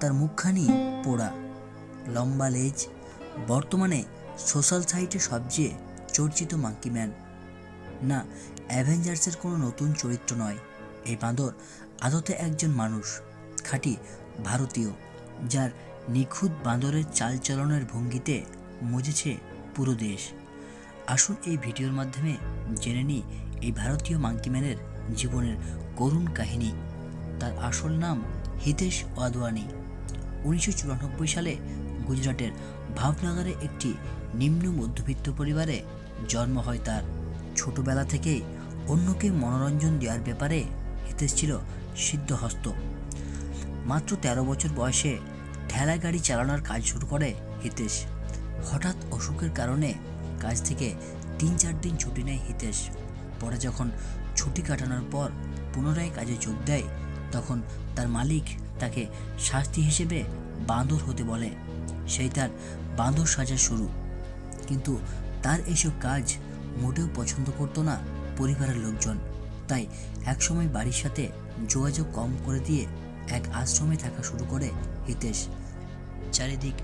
তার মুখখানি পোড়া। লম্বা লেজ, বর্তমানে সোশ্যাল সাইটে সবচেয়ে চর্চিত মাঙ্কি ম্যান। না, অ্যাভেঞ্জার্সের কোনো নতুন চরিত্র নয়। এই বাঁদর আদতে একজন মানুষ, খাঁটি ভারতীয়, যার নিখুঁত বাঁদরের চালচলনের ভঙ্গিতে মজেছে পুরো দেশ। আসুন এই ভিডিওর মাধ্যমে জেনে নিই এই ভারতীয় মাঙ্কিম্যানের জীবনের করুণ কাহিনী। তার আসল নাম হিতেশ ওয়াদওয়ানি। উনিশশো চুরানব্বই সালে গুজরাটের ভাবনগরে একটি নিম্ন মধ্যবিত্ত পরিবারে জন্ম হয় তার। ছোটবেলা থেকেই অন্যকে মনোরঞ্জন দেওয়ার ব্যাপারে হিতেশ ছিল সিদ্ধহস্ত। মাত্র তেরো বছর বয়সে ঠেলা গাড়ি চালানোর কাজ শুরু করে হিতেশ। হঠাৎ অসুখের কারণে কাজ থেকে তিন চার দিন ছুটি নেয় হিতেশ। পরে যখন ছুটি কাটানোর পর পুনরায় কাজে যোগ দেয়, তখন তার মালিক তাকে শাস্তি হিসেবে বাঁদর হতে বলে। সেই তার বাঁদর সাজা শুরু। কিন্তু তার এসব কাজ মোটেও পছন্দ করতো না পরিবারের লোকজন। তাই একসময় বাড়ির সাথে যোগাযোগ কম করে দিয়ে এক আশ্রমে থাকা শুরু করে হিতেশ। চারিদিক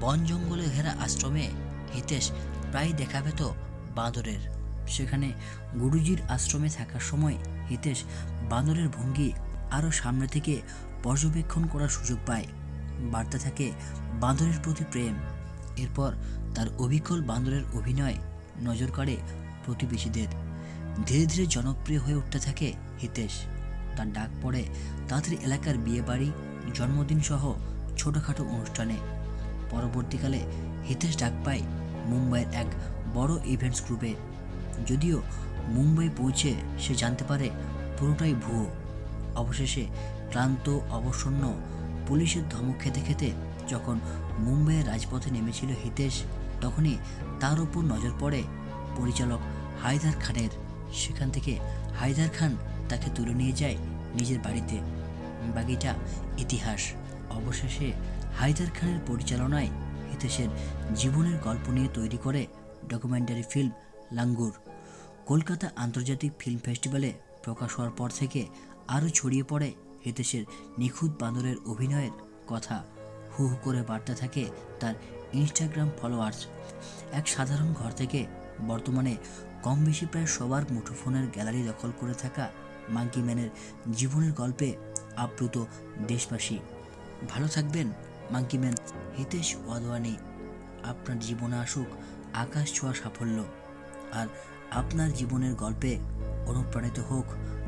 বন জঙ্গলে ঘেরা আশ্রমে হিতেশ প্রায় দেখা পেত বাঁদরের সেখানে গুরুজির আশ্রমে থাকার সময় হিতেশ বাঁদরের ভঙ্গি আরও সামনে থেকে পর্যবেক্ষণ করার সুযোগ পায়। বাড়তে থাকে, বাঁদরের প্রতি প্রেম। এরপর তার অবিকল বাঁদরের অভিনয় নজর কাড়ে প্রতিবেশীদের। ধীরে ধীরে জনপ্রিয় হয়ে উঠতে থাকে হিতেশ। তার ডাক পড়ে তাদের এলাকার বিয়েবাড়ি জন্মদিন সহ ছোটোখাটো অনুষ্ঠানে। পরবর্তীকালে হিতেশ ডাক পায় মুম্বাইয়ের এক বড় ইভেন্টস গ্রুপে। যদিও মুম্বাই পৌঁছে সে জানতে পারে পুরোটাই ভুয়ো। অবশেষে ক্লান্ত, অবসন্ন পুলিশের ধমক খেতে খেতে যখন মুম্বাইয়ের রাজপথে নেমেছিল হিতেশ, তখনই তার উপর নজর পড়ে পরিচালক হায়দার খানের। সেখান থেকে হায়দার খান তাকে তুলে নিয়ে যায় নিজের বাড়িতে। বাকিটা ইতিহাস। অবশেষে হায়দার খানের পরিচালনায় হিতেশের জীবনের গল্প নিয়ে তৈরি করে ডকুমেন্টারি ফিল্ম লাঙ্গুর। কলকাতা আন্তর্জাতিক ফিল্ম ফেস্টিভ্যালে প্রকাশ হওয়ার পর থেকে আরও ছড়িয়ে পড়ে হিতেশের নিখুঁত বাঁদরের অভিনয়ের কথা। হু হু করে বাড়তে থাকে তার ইনস্টাগ্রাম ফলোয়ার্স এক সাধারণ ঘর থেকে বর্তমানে কম বেশি প্রায় সবার মুঠোফোনের গ্যালারি দখল করে থাকা মাঙ্কি ম্যানের জীবনের গল্পে আপ্লুত দেশবাসী। ভালো থাকবেন মাঙ্কি ম্যান হিতেশ ওয়াদওয়ানি। আপনার জীবনে আসুক আকাশ ছোঁয়া সাফল্য। আর আপনার জীবনের গল্পে অনুপ্রাণিত হোক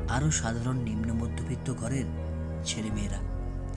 আরও সাধারণ নিম্ন মধ্যবিত্ত ঘরের ছেলেমেয়েরা।